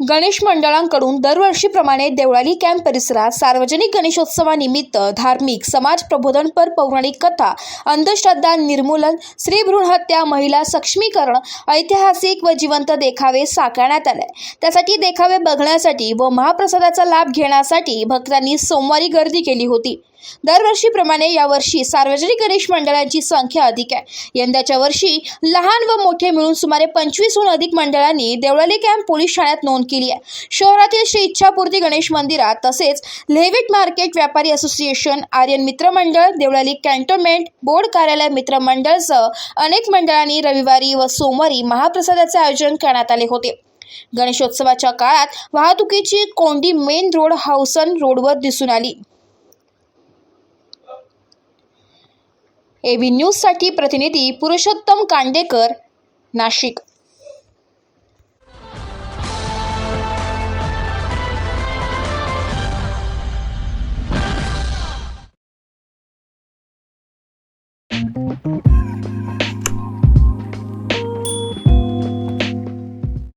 गणेश मंडळांकडून दरवर्षीप्रमाणे देवळाली कॅम्प परिसरात सार्वजनिक गणेशोत्सवानिमित्त धार्मिक समाज प्रबोधनपर पौराणिक कथा अंधश्रद्धा निर्मूलन स्त्री हत्या महिला सक्षमीकरण ऐतिहासिक व जिवंत देखावे साकारण्यात आले. त्यासाठी देखावे बघण्यासाठी व महाप्रसादाचा लाभ घेण्यासाठी भक्तांनी सोमवारी गर्दी केली होती. दरवर्षीप्रमाणे यावर्षी सार्वजनिक गणेश मंडळांची संख्या अधिक आहे. यंदाच्या वर्षी लहान व मोठे मिळून सुमारे पंचवीसहून अधिक मंडळांनी देवळाली कॅम्प पोलीस ठाण्यात नोंद केली आहे. शहरातील श्री इच्छापूर्ती गणेश मंदिरात तसेच लेविट मार्केट व्यापारी असोसिएशन आर्यन मित्रमंडळ देवळाली कॅन्टोनमेंट बोर्ड कार्यालय मित्रमंडळसह अनेक मंडळांनी रविवारी व सोमवारी महाप्रसादाचे आयोजन करण्यात आले होते. गणेशोत्सवाच्या काळात वाहतुकीची कोंडी मेन रोड हाऊसन रोडवर दिसून आली. एबी न्यूजसाठी प्रतिनिधी पुरुषोत्तम कांडेकर नाशिक.